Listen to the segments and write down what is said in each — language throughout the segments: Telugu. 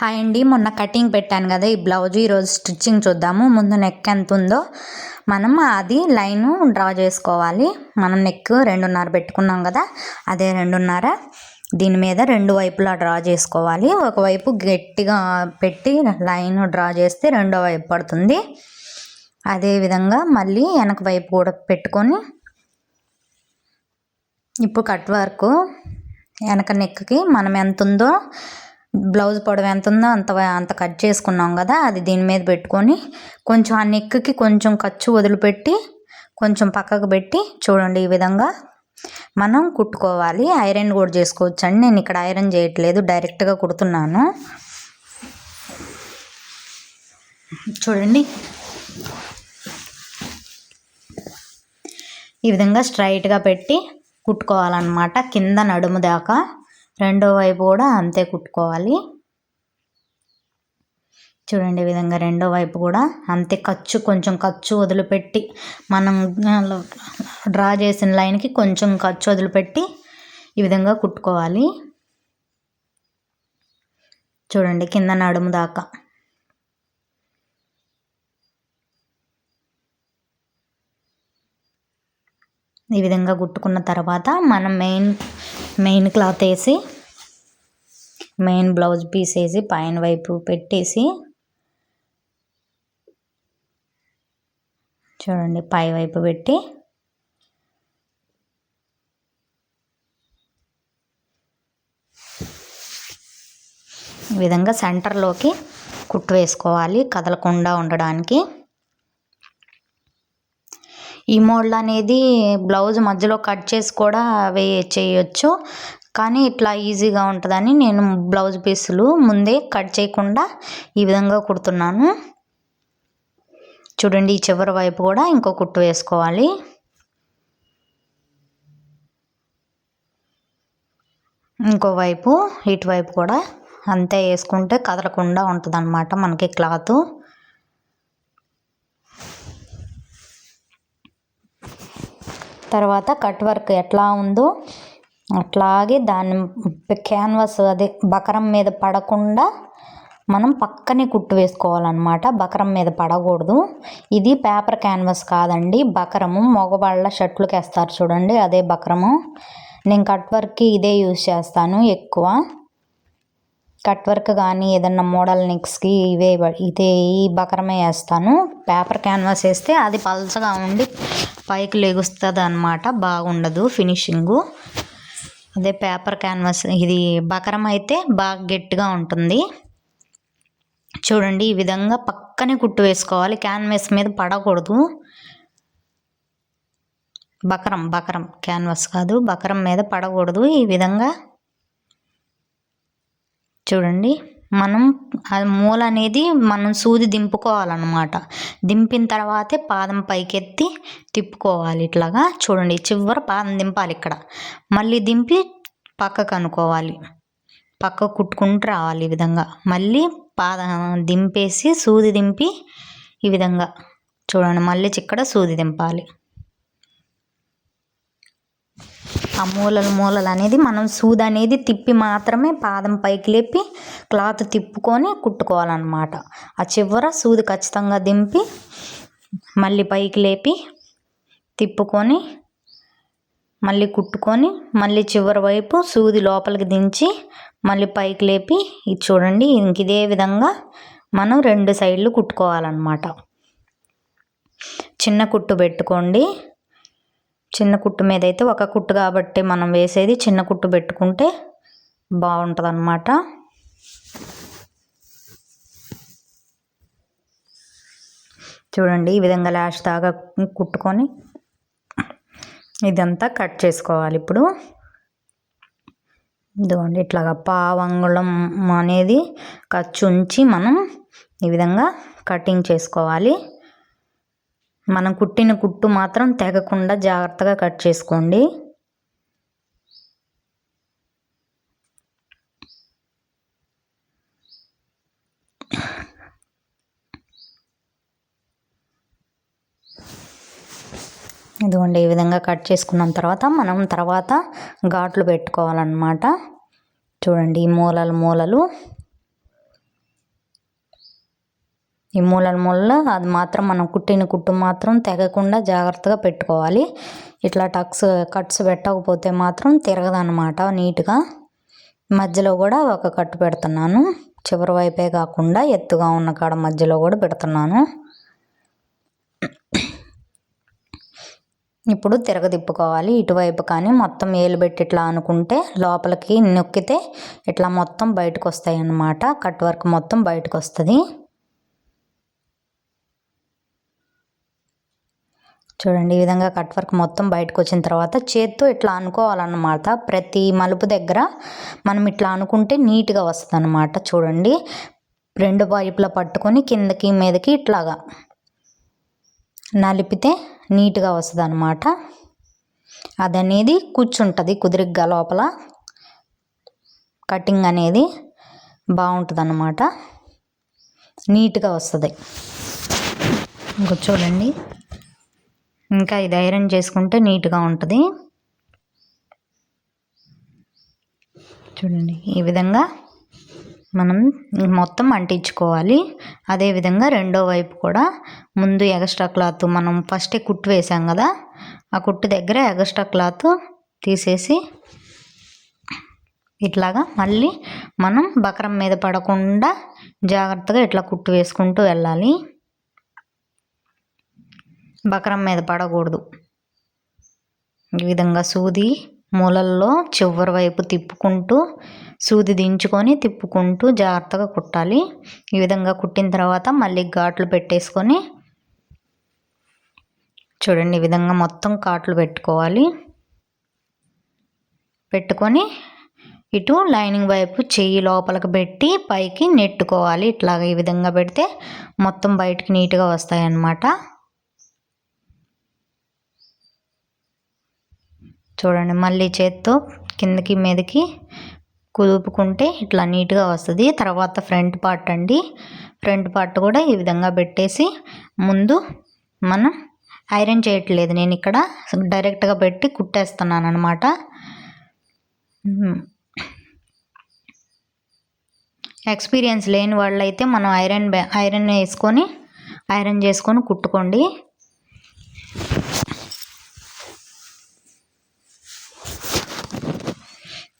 హాయ్ అండి. మొన్న కటింగ్ పెట్టాను కదా ఈ బ్లౌజ్ ఈరోజు స్టిచ్చింగ్ చూద్దాము. ముందు నెక్ ఎంత ఉందో మనం అది లైను డ్రా చేసుకోవాలి. మనం నెక్ రెండున్నర పెట్టుకున్నాం కదా అదే రెండున్నర. దీని మీద రెండు వైపులా డ్రా చేసుకోవాలి. ఒకవైపు గట్టిగా పెట్టి లైన్ డ్రా చేస్తే రెండో వైపు పడుతుంది. అదేవిధంగా మళ్ళీ వెనక వైపు కూడా పెట్టుకొని ఇప్పుడు కట్ వర్క్ వెనక నెక్కి మనం ఎంత ఉందో బ్లౌజ్ పొడవు ఎంత ఉందో అంత అంత కట్ చేసుకున్నాం కదా అది దీని మీద పెట్టుకొని కొంచెం ఆ నెక్కి కొంచెం ఖర్చు వదిలిపెట్టి కొంచెం పక్కకు పెట్టి చూడండి ఈ విధంగా మనం కుట్టుకోవాలి. ఐరన్ కూడా చేసుకోవచ్చు అండి నేను ఇక్కడ ఐరన్ చేయట్లేదు డైరెక్ట్గా కుడుతున్నాను. చూడండి. ఈ విధంగా స్ట్రైట్గా పెట్టి కుట్టుకోవాలన్నమాట కింద నడుము దాకా. రెండో వైపు కూడా అంతే కుట్టుకోవాలి. చూడండి ఈ విధంగా రెండో వైపు కూడా అంతే ఖర్చు కొంచెం ఖర్చు వదిలిపెట్టి మనం డ్రా చేసిన లైన్కి కొంచెం ఖర్చు వదిలిపెట్టి ఈ విధంగా కుట్టుకోవాలి. చూడండి కింద నడుము దాకా. ఈ విధంగా కుట్టుకున్న తర్వాత మనం మెయిన్ మెయిన్ క్లాత్ వేసి మెయిన్ బ్లౌజ్ పీస్ వేసి పైన వైపు పెట్టేసి చూడండి పై వైపు పెట్టి ఈ విధంగా సెంటర్లోకి కుట్టు వేసుకోవాలి కదలకుండా ఉండడానికి. ఈ మోడల్ అనేది బ్లౌజ్ మధ్యలో కట్ చేసి కూడా వే చేయొచ్చు కానీ ఇట్లా ఈజీగా ఉంటుందని నేను బ్లౌజ్ పీసులు ముందే కట్ చేయకుండా ఈ విధంగా కుడుతున్నాను. చూడండి ఈ చివరి వైపు కూడా ఇంకో కుట్టు వేసుకోవాలి. ఇంకో వైపు ఇటువైపు కూడా అంతే వేసుకుంటే కదలకుండా ఉంటుంది అన్నమాట మనకి క్లాత్. తర్వాత కట్ వర్క్ ఎట్లా ఉందో అట్లాగే దాన్ని క్యాన్వాస్ అదే బకరం మీద పడకుండా మనం పక్కనే కుట్టు వేసుకోవాలన్నమాట. బకరం మీద పడకూడదు. ఇది పేపర్ క్యాన్వాస్ కాదండి. బకరము మగవాళ్ళ షర్ట్లకు వేస్తారు చూడండి. అదే బకరము. నేను కట్ వర్క్కి ఇదే యూజ్ చేస్తాను ఎక్కువ. కట్ వర్క్ కానీ ఏదన్నా మోడల్ నెక్స్కి ఇవే ఇదే ఈ బకరమే వేస్తాను. పేపర్ క్యాన్వాస్ వేస్తే అది పల్చగా ఉండి పైకి లెగుస్తుంది అనమాట బాగుండదు ఫినిషింగు. అదే పేపర్ క్యాన్వాస్ ఇది బకరం అయితే బాగా గట్టిగా ఉంటుంది. చూడండి ఈ విధంగా పక్కనే కుట్టు వేసుకోవాలి. క్యాన్వాస్ మీద పడకూడదు. బకరం బకరం క్యాన్వాస్ కాదు బకరం మీద పడకూడదు. ఈ విధంగా చూడండి. మనం ఆ మూల అనేది మనం సూది దింపుకోవాలన్నమాట. దింపిన తర్వాతే పాదం పైకెత్తి తిప్పుకోవాలి ఇట్లాగా. చూడండి చివరి పాదం దింపాలి ఇక్కడ. మళ్ళీ దింపి పక్కకు అనుకోవాలి. పక్క కుట్టుకుంటూ రావాలి ఈ విధంగా. మళ్ళీ పాదం దింపేసి సూది దింపి ఈ విధంగా. చూడండి మళ్ళీ ఇక్కడ సూది దింపాలి. ఆ మూలలు మూలలు అనేది మనం సూది అనేది తిప్పి మాత్రమే పాదం పైకి లేపి క్లాత్ తిప్పుకొని కుట్టుకోవాలన్నమాట. ఆ చివర సూది ఖచ్చితంగా దింపి మళ్ళీ పైకి లేపి తిప్పుకొని మళ్ళీ కుట్టుకొని మళ్ళీ చివరి వైపు సూది లోపలికి దించి మళ్ళీ పైకి లేపి ఇది చూడండి ఇంక ఇదే విధంగా మనం రెండు సైడ్లు కుట్టుకోవాలన్నమాట. చిన్న కుట్టు పెట్టుకోండి. చిన్న కుట్టు మీద అయితే ఒక కుట్టు కాబట్టి మనం వేసేది చిన్న కుట్టు పెట్టుకుంటే బాగుంటుంది అన్నమాట చూడండి ఈ విధంగా ల్యాష్ దాకా కుట్టుకొని ఇదంతా కట్ చేసుకోవాలి ఇప్పుడు. ఇదిగోండి ఇట్లాగా పావంగుళం అనేది ఖర్చు ఉంచి మనం ఈ విధంగా కటింగ్ చేసుకోవాలి. మనం కుట్టిన కుట్టు మాత్రం తెగకుండా జాగ్రత్తగా కట్ చేసుకోండి. ఇదిగోండి ఈ విధంగా కట్ చేసుకున్న తర్వాత మనం తర్వాత ఘాట్లు పెట్టుకోవాలన్నమాట. చూడండి ఈ మూలలు మూలలు. ఈ మూలల మూలల అది మాత్రం మనం కుట్టిన కుట్టు మాత్రం తెగకుండా జాగ్రత్తగా పెట్టుకోవాలి. ఇట్లా టక్స్ కట్స్ పెట్టకపోతే మాత్రం తిరగదనమాట నీట్గా. మధ్యలో కూడా ఒక కట్టు పెడుతున్నాను. చివరి వైపే కాకుండా ఎత్తుగా ఉన్న కాడ మధ్యలో కూడా పెడుతున్నాను. ఇప్పుడు తిరగదిప్పుకోవాలి. ఇటువైపు కానీ మొత్తం ఏలు పెట్టి ఇట్లా అనుకుంటే లోపలికి నొక్కితే ఇట్లా మొత్తం బయటకు వస్తాయి అన్నమాట కట్ వర్క్ మొత్తం బయటకు వస్తుంది. చూడండి ఈ విధంగా కట్ వర్క్ మొత్తం బయటకు వచ్చిన తర్వాత చేత్తో ఇట్లా అనుకోవాలన్నమాట. ప్రతి మలుపు దగ్గర మనం ఇట్లా అనుకుంటే నీట్గా వస్తుంది అనమాట చూడండి రెండు వైపులా పట్టుకొని కిందకి మీదకి ఇట్లాగా నలిపితే నీట్గా వస్తుంది అనమాట అది అనేది కూర్చుంటుంది కుదిరిగ్గా లోపల కటింగ్ అనేది బాగుంటుంది అన్నమాట నీట్గా వస్తుంది. ఇంకో చూడండి. ఇంకా ఇది ఐరన్ చేసుకుంటే నీట్గా ఉంటుంది. చూడండి ఈ విధంగా మనం మొత్తం అంటించుకోవాలి. అదేవిధంగా రెండో వైపు కూడా ముందు ఎగస్ట్రా క్లాత్ మనం ఫస్టే కుట్టు వేసాం కదా ఆ కుట్టు దగ్గర ఎగస్ట్రా క్లాత్ తీసేసి ఇట్లాగా మళ్ళీ మనం బకరం మీద పడకుండా జాగ్రత్తగా ఇట్లా కుట్టు వేసుకుంటూ వెళ్ళాలి. బకరం మీద పడకూడదు. ఈ విధంగా సూది మూలల్లో చివరి వైపు తిప్పుకుంటూ సూది దించుకొని తిప్పుకుంటూ జాగ్రత్తగా కుట్టాలి. ఈ విధంగా కుట్టిన తర్వాత మళ్ళీ ఘాట్లు పెట్టేసుకొని చూడండి ఈ విధంగా మొత్తం కాట్లు పెట్టుకోవాలి. పెట్టుకొని ఇటు లైనింగ్ వైపు చెయ్యి లోపలికి పెట్టి పైకి నెట్టుకోవాలి. ఇట్లాగ ఈ విధంగా పెడితే మొత్తం బయటికి నీట్గా వస్తాయి అన్నమాట చూడండి మళ్ళీ చేత్తో కిందకి మీదకి కుదుపుకుంటే ఇట్లా నీట్గా వస్తుంది. తర్వాత ఫ్రంట్ పార్ట్ అండి. ఫ్రంట్ పార్ట్ కూడా ఈ విధంగా పెట్టేసి ముందు మనం ఐరన్ చేయట్లేదు. నేను ఇక్కడ డైరెక్ట్గా పెట్టి కుట్టేస్తున్నాను అనమాట ఎక్స్పీరియన్స్ లేని వాళ్ళైతే మనం ఐరన్ ఐరన్ వేసుకొని ఐరన్ చేసుకొని కుట్టుకోండి.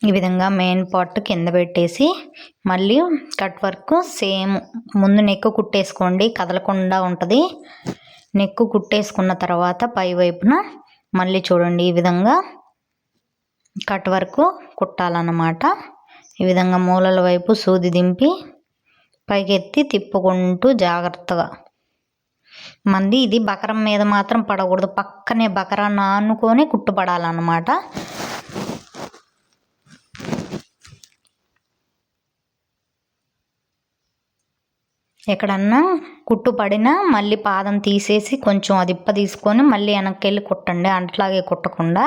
ఈ విధంగా మెయిన్ పార్ట్ కింద పెట్టేసి మళ్ళీ కట్ వర్క్ సేమ్ ముందు నెక్ కుట్టేసుకోండి కదలకుండా ఉంటుంది. నెక్ కుట్టేసుకున్న తర్వాత పై వైపున మళ్ళీ చూడండి ఈ విధంగా కట్ వర్క్ కుట్టాలన్నమాట. ఈ విధంగా మూలల వైపు సూది దింపి పైకెత్తి తిప్పుకుంటూ జాగ్రత్తగా. మంది ఇది బకరం మీద మాత్రం పడకూడదు. పక్కనే బకరాన్ని ఆనుకొని కుట్టుపడాలన్నమాట. ఎక్కడన్నా కుట్టు పడినా మళ్ళీ పాదం తీసేసి కొంచెం అది ఇప్ప తీసుకొని మళ్ళీ వెనక్కి వెళ్ళి కుట్టండి. అట్లాగే కుట్టకుండా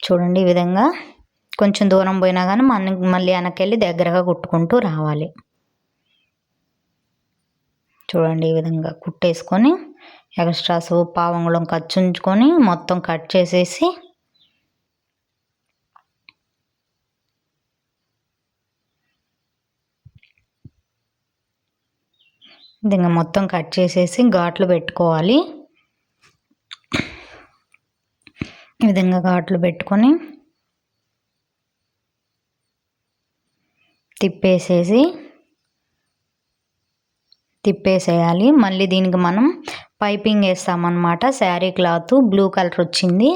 చూడండి ఈ విధంగా. కొంచెం దూరం పోయినా కానీ మన మళ్ళీ వెనక్కి వెళ్ళి దగ్గరగా కుట్టుకుంటూ రావాలి. చూడండి ఈ విధంగా కుట్టేసుకొని ఎక్స్ట్రాస్ పావంగుళం ఖర్చుంచుకొని మొత్తం కట్ చేసేసి దీన్ని మొత్తం కట్ చేసేసి ఘాట్లు పెట్టుకోవాలి. ఈ విధంగా ఘాట్లు పెట్టుకొని తిప్పేసేసి తిప్పేసేయాలి. మళ్ళీ దీనికి మనం పైపింగ్ వేస్తామన్నమాట. శారీ క్లాత్ బ్లూ కలర్ వచ్చింది.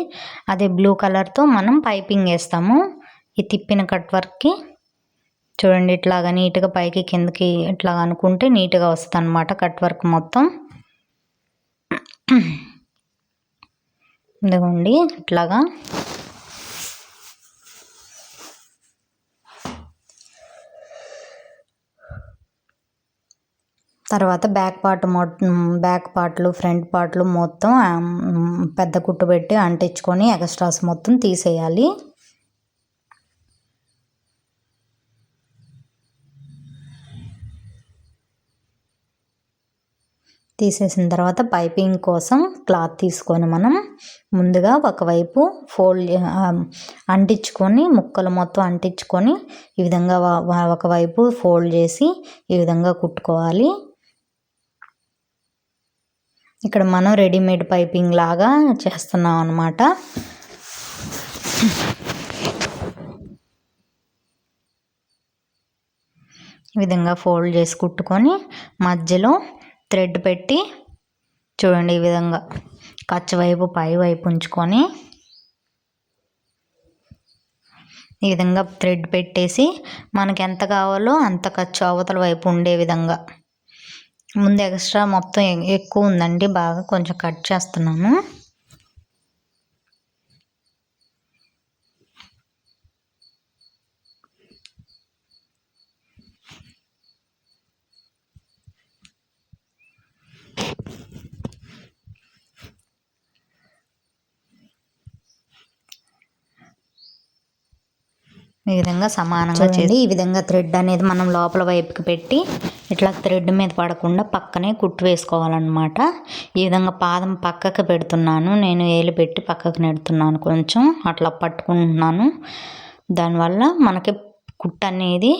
అదే బ్లూ కలర్తో మనం పైపింగ్ వేస్తాము. ఈ తిప్పిన కట్ వర్క్కి చూడండి ఇట్లాగా నీట్గా పైకి కిందకి ఇట్లా అనుకుంటే నీట్గా వస్తుంది అనమాట కట్ వర్క్ మొత్తం. ఇదిగోండి ఇట్లాగా. తర్వాత బ్యాక్ పార్ట్ మొ బ్యాక్ పార్ట్లు ఫ్రంట్ పార్ట్లు మొత్తం పెద్ద కుట్టు పెట్టి అంటించుకొని ఎక్స్ట్రాస్ మొత్తం తీసేయాలి. తీసేసిన తర్వాత పైపింగ్ కోసం క్లాత్ తీసుకొని మనం ముందుగా ఒకవైపు ఫోల్డ్ అంటించుకొని ముక్కలు మొత్తం అంటించుకొని ఈ విధంగా ఒకవైపు ఫోల్డ్ చేసి ఈ విధంగా కుట్టుకోవాలి. ఇక్కడ మనం రెడీమేడ్ పైపింగ్ లాగా చేస్తున్నాం అన్నమాట. ఈ విధంగా ఫోల్డ్ చేసి కుట్టుకొని మధ్యలో థ్రెడ్ పెట్టి చూడండి ఈ విధంగా ఖర్చు వైపు పై వైపు ఉంచుకొని ఈ విధంగా థ్రెడ్ పెట్టేసి మనకి ఎంత కావాలో అంత ఖర్చు అవతల వైపు ఉండే విధంగా. ముందు ఎక్స్ట్రా మొత్తం ఎక్కువ ఉందండి బాగా కొంచెం కట్ చేస్తున్నాను. ఈ విధంగా సమానంగా చేసి ఈ విధంగా థ్రెడ్ అనేది మనం లోపల వైపుకి పెట్టి ఇట్లా థ్రెడ్ మీద పడకుండా పక్కనే కుట్టు వేసుకోవాలన్నమాట. ఈ విధంగా పాదం పక్కకు పెడుతున్నాను. నేను ఏలు పెట్టి పక్కకు నెడుతున్నాను కొంచెం. అట్లా పట్టుకుంటున్నాను. దానివల్ల మనకి కుట్టు అనేది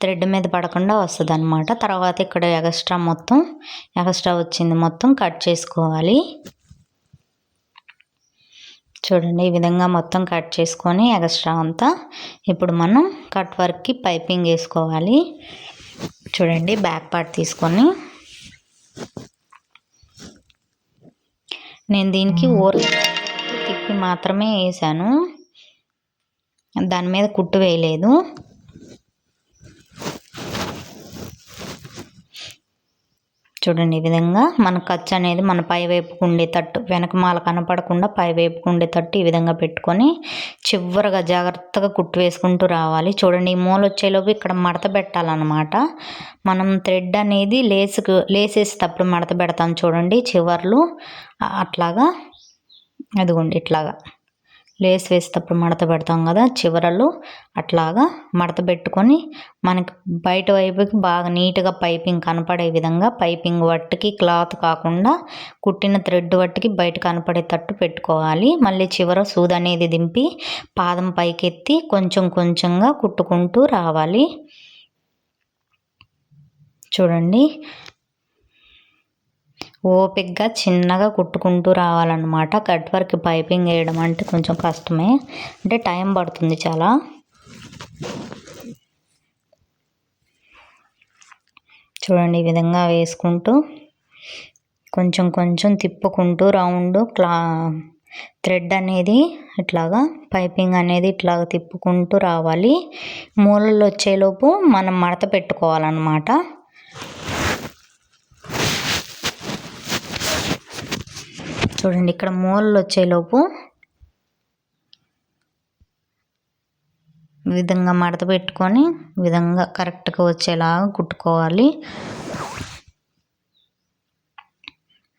థ్రెడ్ మీద పడకుండా వస్తుంది అనమాట తర్వాత ఇక్కడ ఎక్స్ట్రా మొత్తం ఎక్స్ట్రా వచ్చింది మొత్తం కట్ చేసుకోవాలి. చూడండి ఈ విధంగా మొత్తం కట్ చేసుకొని ఎగస్ట్రా అంతా ఇప్పుడు మనం కట్ వర్క్కి పైపింగ్ వేసుకోవాలి. చూడండి బ్యాక్ పార్ట్ తీసుకొని. నేను దీనికి ఓర్ తిప్పి మాత్రమే వేసాను. దాని మీద కుట్టు వేయలేదు. చూడండి ఈ విధంగా. మన ఖర్చు అనేది మన పై వైపుకు ఉండేటట్టు వెనకమాల కనపడకుండా పై వైపుకు ఉండేటట్టు ఈ విధంగా పెట్టుకొని చివరగా జాగ్రత్తగా కుట్టు వేసుకుంటూ రావాలి. చూడండి ఈ మూల వచ్చేలోపు ఇక్కడ మడత పెట్టాలన్నమాట. మనం థ్రెడ్ అనేది లేసుకు లేసేసేటప్పుడు మడత పెడతాం చూడండి చివర్లు. అట్లాగా. అదిగోండి ఇట్లాగా. లేస్ వేసేటప్పుడు మడత పెడతాం కదా చివరలు అట్లాగా మడత పెట్టుకొని మనకి బయట వైపుకి బాగా నీట్గా పైపింగ్ కనపడే విధంగా పైపింగ్ వట్టుకి క్లాత్ కాకుండా కుట్టిన థ్రెడ్ వట్టుకి బయట కనపడేటట్టు పెట్టుకోవాలి. మళ్ళీ చివర సూది అనేది దింపి పాదం పైకెత్తి కొంచెం కొంచెంగా కుట్టుకుంటూ రావాలి. చూడండి. ఓపిక్గా చిన్నగా కుట్టుకుంటూ రావాలన్నమాట. కట్ వర్క్ పైపింగ్ వేయడం అంటే కొంచెం కష్టమే. అంటే టైం పడుతుంది చాలా. చూడండి ఈ విధంగా వేసుకుంటూ కొంచెం కొంచెం తిప్పుకుంటూ రౌండ్ క్లా థ్రెడ్ అనేది ఇట్లాగా పైపింగ్ అనేది ఇట్లాగ తిప్పుకుంటూ రావాలి. మూలలు వచ్చేలోపు మనం మడత పెట్టుకోవాలన్నమాట. చూడండి ఇక్కడ మూలలు వచ్చేలోపు విధంగా మడత పెట్టుకొని విధంగా కరెక్ట్గా వచ్చేలాగా కుట్టుకోవాలి.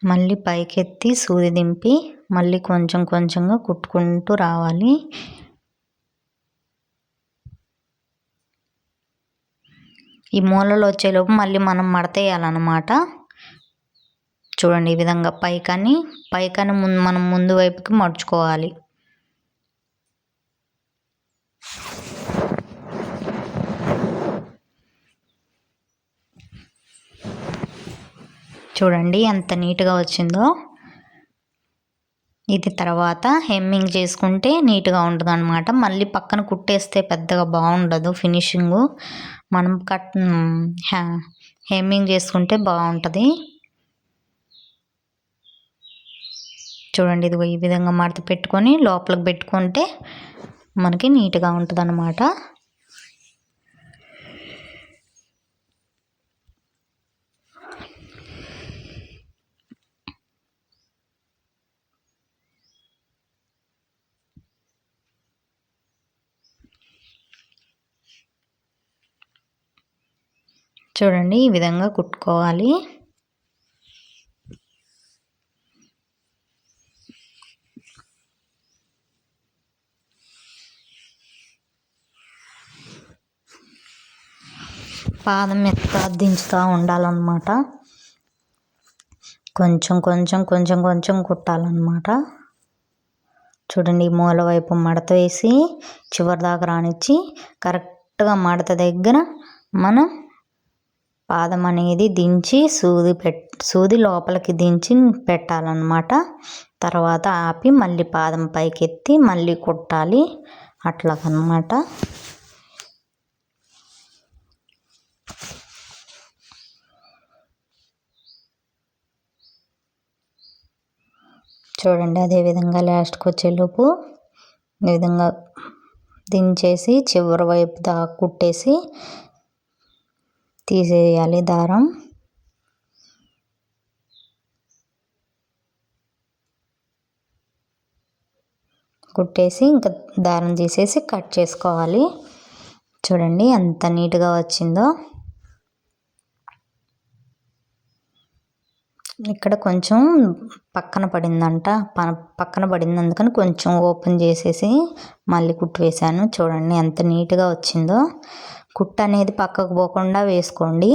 మళ్ళీ పైకెత్తి సూది దింపి మళ్ళీ కొంచెం కొంచెంగా కుట్టుకుంటూ రావాలి. ఈ మూలలో వచ్చేలోపు మళ్ళీ మనం మడతేయాలన్నమాట చూడండి ఈ విధంగా పైకాన్ని పైకాన్ని ముందు మనం ముందు వైపుకి మడుచుకోవాలి. చూడండి ఎంత నీట్గా వచ్చిందో. ఇది తర్వాత హెమ్మింగ్ చేసుకుంటే నీట్గా ఉంటుంది అనమాట మళ్ళీ పక్కన కుట్టేస్తే పెద్దగా బాగుండదు ఫినిషింగు. మనం కట్ హెమ్మింగ్ చేసుకుంటే బాగుంటుంది. చూడండి ఇది ఈ విధంగా మడత పెట్టుకొని లోపలికి పెట్టుకుంటే మనకి నీట్గా ఉంటుంది అన్నమాట చూడండి ఈ విధంగా కుట్టుకోవాలి. పాదం మెత్తగా దించుతూ ఉండాలన్నమాట. కొంచెం కొంచెం కొంచెం కొంచెం కుట్టాలన్నమాట. చూడండి మూల వైపు మడత వేసి చివరి దాకా రానిచ్చి కరెక్ట్గా మడత దగ్గర మనం పాదం అనేది దించి సూది పెట్ సూది లోపలికి దించి పెట్టాలన్నమాట. తర్వాత ఆపి మళ్ళీ పాదం పైకి ఎత్తి మళ్ళీ కుట్టాలి. అట్లాగనమాట చూడండి అదేవిధంగా లాస్ట్కి వచ్చేలోపు ఈ విధంగా దించేసి చివరి వైపు దా కుట్టేసి తీసేయాలి దారం. కుట్టేసి ఇంకా దారం తీసేసి కట్ చేసుకోవాలి. చూడండి ఎంత నీట్గా వచ్చిందో. ఇక్కడ కొంచెం పక్కన పడిందంట. పక్కన పడింది అందుకని కొంచెం ఓపెన్ చేసేసి మళ్ళీ కుట్టు వేసాను చూడండి ఎంత నీట్గా వచ్చిందో. కుట్టు అనేది పక్కకు పోకుండా వేసుకోండి.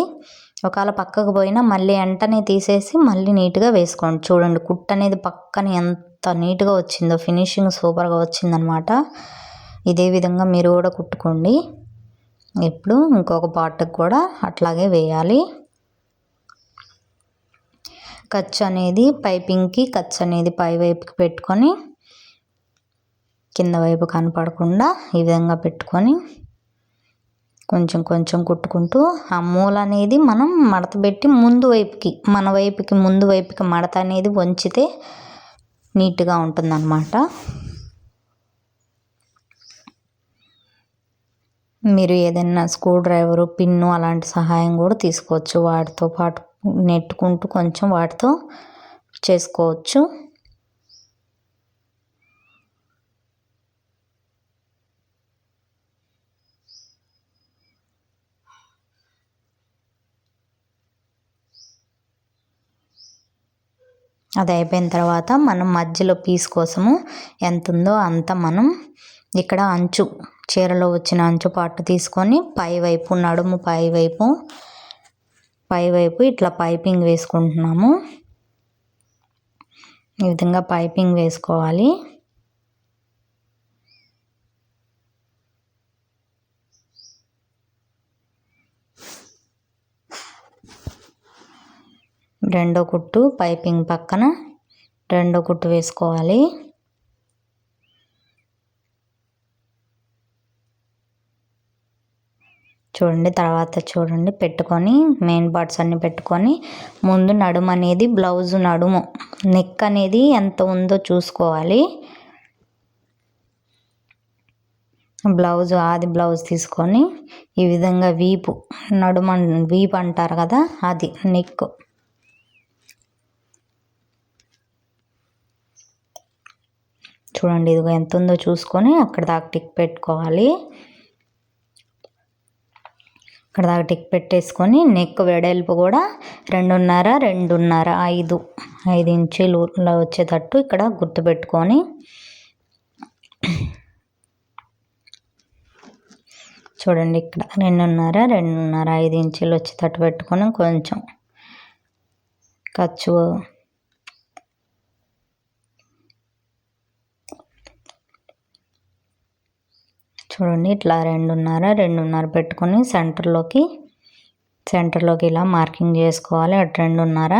ఒకవేళ పక్కకు పోయినా మళ్ళీ వెంటనే తీసేసి మళ్ళీ నీట్గా వేసుకోండి. చూడండి కుట్టు అనేది పక్కన ఎంత నీట్గా వచ్చిందో. ఫినిషింగ్ సూపర్గా వచ్చిందనమాట. ఇదే విధంగా మీరు కూడా కుట్టుకోండి. ఇప్పుడు ఇంకొక పార్ట్కి కూడా అట్లాగే వేయాలి. ఖర్చు అనేది పైపింగ్కి ఖర్చు అనేది పై వైపుకి పెట్టుకొని కింద వైపు కనపడకుండా ఈ విధంగా పెట్టుకొని కొంచెం కొంచెం కుట్టుకుంటూ ఆ మూల అనేది మనం మడత పెట్టి ముందు వైపుకి మన వైపుకి ముందు వైపుకి మడత అనేది వంచితే నీట్గా ఉంటుందన్నమాట. మీరు ఏదైనా స్క్రూ డ్రైవరు పిన్ను అలాంటి సహాయం కూడా తీసుకోవచ్చు. వాటితో పాటు నెట్టుకుంటూ కొంచెం వాటితో చేసుకోవచ్చు. అది అయిపోయిన తర్వాత మనం మధ్యలో పీస్ కోసము ఎంత ఉందో అంత మనం ఇక్కడ అంచు చీరలో వచ్చిన అంచు పాటు తీసుకొని పై వైపు నడుము పై వైపు పై వైపు ఇట్లా పైపింగ్ వేసుకుంటున్నాము. ఈ విధంగా పైపింగ్ వేసుకోవాలి. రెండో కుట్టు పైపింగ్ పక్కన రెండో కుట్టు వేసుకోవాలి. చూడండి తర్వాత చూడండి పెట్టుకొని మెయిన్ పార్ట్స్ అన్నీ పెట్టుకొని ముందు నడుము అనేది బ్లౌజ్ నడుము నెక్ అనేది ఎంత ఉందో చూసుకోవాలి. బ్లౌజ్ ఆది బ్లౌజ్ తీసుకొని ఈ విధంగా వీపు నడుమ వీపు అంటారు కదా అది నెక్ చూడండి ఇదిగో ఎంత ఉందో చూసుకొని అక్కడ దాకా టిక్ పెట్టుకోవాలి. అక్కడ దాకా టిక్ పెట్టేసుకొని నెక్ వెడల్పు కూడా రెండున్నర రెండున్నర ఐదు ఐదు ఇంచీలు వచ్చేటట్టు ఇక్కడ గుర్తుపెట్టుకొని చూడండి ఇక్కడ రెండున్నర రెండున్నర ఐదు ఇంచులు వచ్చేటట్టు పెట్టుకొని కొంచెం ఖర్చు చూడండి. ఇట్లా రెండున్నర రెండున్నర పెట్టుకొని సెంటర్లోకి సెంటర్లోకి ఇలా మార్కింగ్ చేసుకోవాలి. అటు రెండున్నర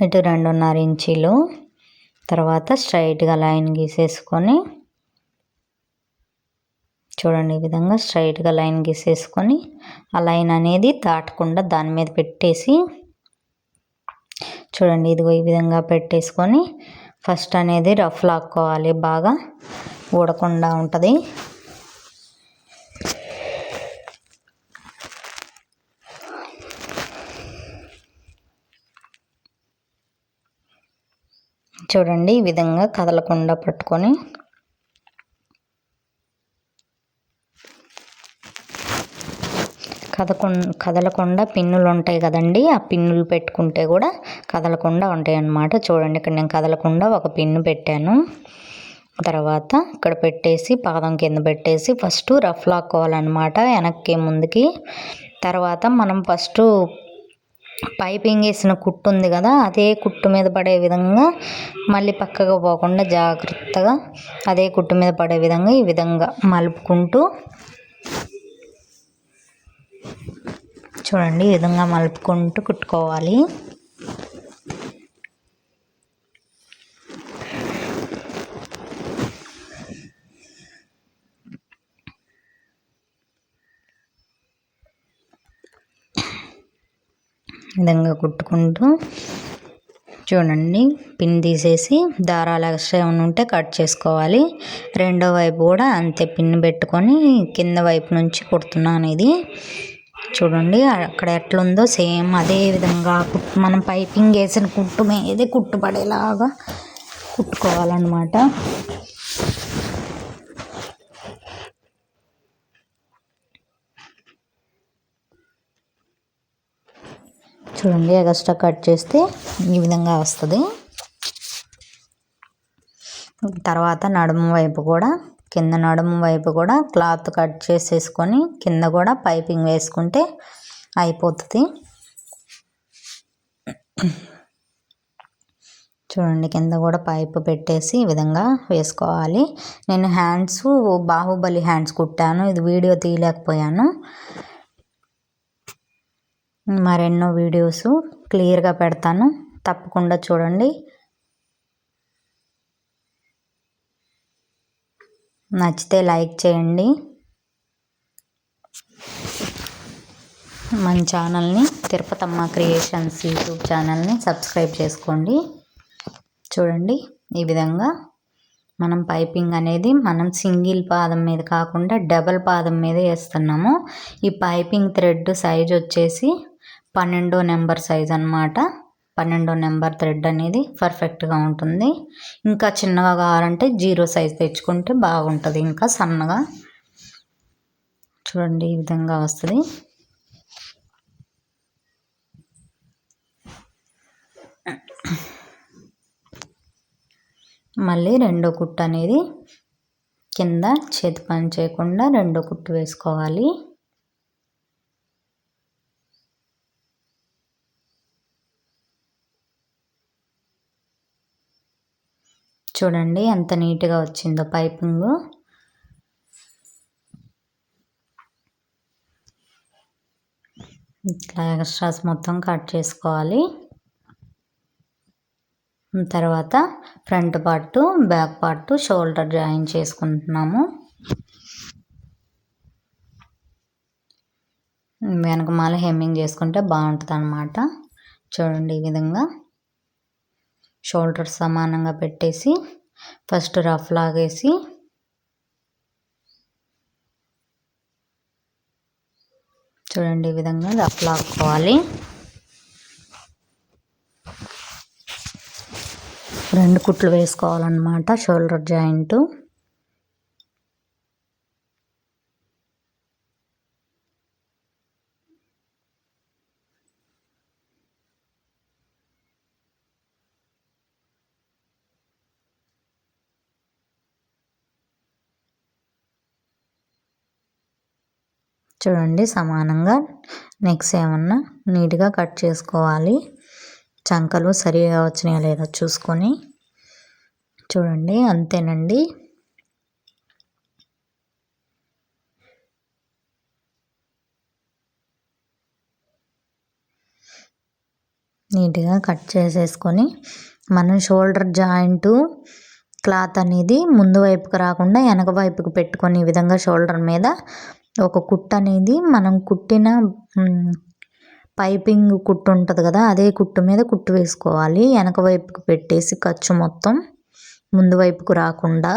ఇటు రెండున్నర ఇంచీలు. తర్వాత స్ట్రైట్గా లైన్ గీసేసుకొని చూడండి ఈ విధంగా స్ట్రైట్గా లైన్ గీసేసుకొని ఆ లైన్ అనేది దాటకుండా దాని మీద పెట్టేసి చూడండి ఇదిగో ఈ విధంగా పెట్టేసుకొని ఫస్ట్ అనేది రఫ్ లాక్కోవాలి బాగా. ఊడకుండా ఉంటుంది. చూడండి ఈ విధంగా కదలకుండా పట్టుకొని. కదకు కదలకుండా పిన్నులు ఉంటాయి కదండి ఆ పిన్నులు పెట్టుకుంటే కూడా కదలకుండా ఉంటాయి అన్నమాట చూడండి ఇక్కడ నేను కదలకుండా ఒక పిన్ను పెట్టాను. తర్వాత ఇక్కడ పెట్టేసి పాదం కింద పెట్టేసి ఫస్ట్ రఫ్ లాక్కోవాలన్నమాట వెనక్కి ముందుకి. తర్వాత మనం ఫస్ట్ పైపింగ్ వేసిన కుట్టు ఉంది కదా అదే కుట్టు మీద పడే విధంగా మళ్ళీ పక్కకు పోకుండా జాగ్రత్తగా అదే కుట్టు మీద పడే విధంగా ఈ విధంగా మలుపుకుంటూ చూడండి ఈ విధంగా మలుపుకుంటూ కుట్టుకోవాలి. విధంగా కుట్టుకుంటూ చూడండి. పిన్ తీసేసి దారాలు ఎక్స్ట్రా ఏమైనా ఉంటే కట్ చేసుకోవాలి. రెండో వైపు కూడా అంతే పిన్ పెట్టుకొని కింద వైపు నుంచి కుడుతున్నాను ఇది. చూడండి అక్కడ ఎట్లుందో సేమ్ అదే విధంగా మనం పైపింగ్ వేసిన కుట్టు మీదే కుట్టు పడేలాగా కుట్టుకోవాలన్నమాట. చూడండి ఎగస్ట్రా కట్ చేస్తే ఈ విధంగా వస్తుంది. తర్వాత నడుము వైపు కూడా కింద నడుము వైపు కూడా క్లాత్ కట్ చేసేసుకొని కింద కూడా పైపింగ్ వేసుకుంటే అయిపోతుంది. చూడండి కింద కూడా పైపు పెట్టేసి ఈ విధంగా వేసుకోవాలి. నేను హ్యాండ్స్ బాహుబలి హ్యాండ్స్ కుట్టాను. ఇది వీడియో తీయలేకపోయాను. మరెన్నో వీడియోస్ క్లియర్గా పెడతాను. తప్పకుండా చూడండి. నచ్చితే లైక్ చేయండి. మన ఛానల్ని తిరుపతమ్మ క్రియేషన్స్ యూట్యూబ్ ఛానల్ని సబ్స్క్రైబ్ చేసుకోండి. చూడండి ఈ విధంగా మనం పైపింగ్ అనేది మనం సింగిల్ పాదం మీద కాకుండా డబల్ పాదం మీద వేస్తున్నాము. ఈ పైపింగ్ థ్రెడ్ సైజ్ వచ్చేసి పన్నెండో నెంబర్ సైజ్ అనమాట పన్నెండో నెంబర్ థ్రెడ్ అనేది పర్ఫెక్ట్గా ఉంటుంది. ఇంకా చిన్నగా కావాలంటే జీరో సైజ్ తెచ్చుకుంటే బాగుంటుంది. ఇంకా సన్నగా చూడండి ఈ విధంగా వస్తుంది. మళ్ళీ రెండో కుట్టు అనేది కింద చేతి పని చేయకుండా రెండో కుట్టు వేసుకోవాలి. చూడండి ఎంత నీట్గా వచ్చిందో పైపింగ్. ఇట్లా ఎక్స్ట్రాస్ మొత్తం కట్ చేసుకోవాలి. తర్వాత front part back part shoulder join చేసుకుంటున్నాము. వెనక మాల హెమ్మింగ్ చేసుకుంటే బాగుంటుంది అనమాట చూడండి ఈ విధంగా. షోల్డర్ సమానంగా పెట్టేసి ఫస్ట్ రఫ్ లాగేసి చూడండి ఈ విధంగా రఫ్ లాక్కోవాలి. రెండు కుట్లు వేసుకోవాలన్నమాట షోల్డర్ జాయింట్. చూడండి సమానంగా. నెక్స్ ఏమన్నా నీట్గా కట్ చేసుకోవాలి. చంకలు సరిగా వచ్చినాయా లేదా చూసుకొని. చూడండి అంతేనండి. నీట్గా కట్ చేసేసుకొని మనం షోల్డర్ జాయింట్ క్లాత్ అనేది ముందు వైపుకి రాకుండా వెనక వైపుకి పెట్టుకొని ఈ విధంగా షోల్డర్ మీద ఒక కుట్టు అనేది మనం కుట్టిన పైపింగ్ కుట్టు ఉంటుంది కదా అదే కుట్టు మీద కుట్టు వేసుకోవాలి. వెనక వైపుకు పెట్టేసి ఖర్చు మొత్తం ముందు వైపుకు రాకుండా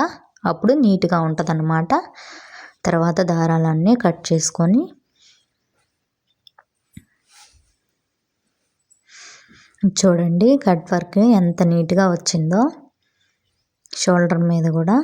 అప్పుడు నీట్గా ఉంటుంది అన్నమాట తర్వాత దారాలన్నీ కట్ చేసుకొని చూడండి కట్ వర్క్ ఎంత నీట్గా వచ్చిందో. షోల్డర్ మీద కూడా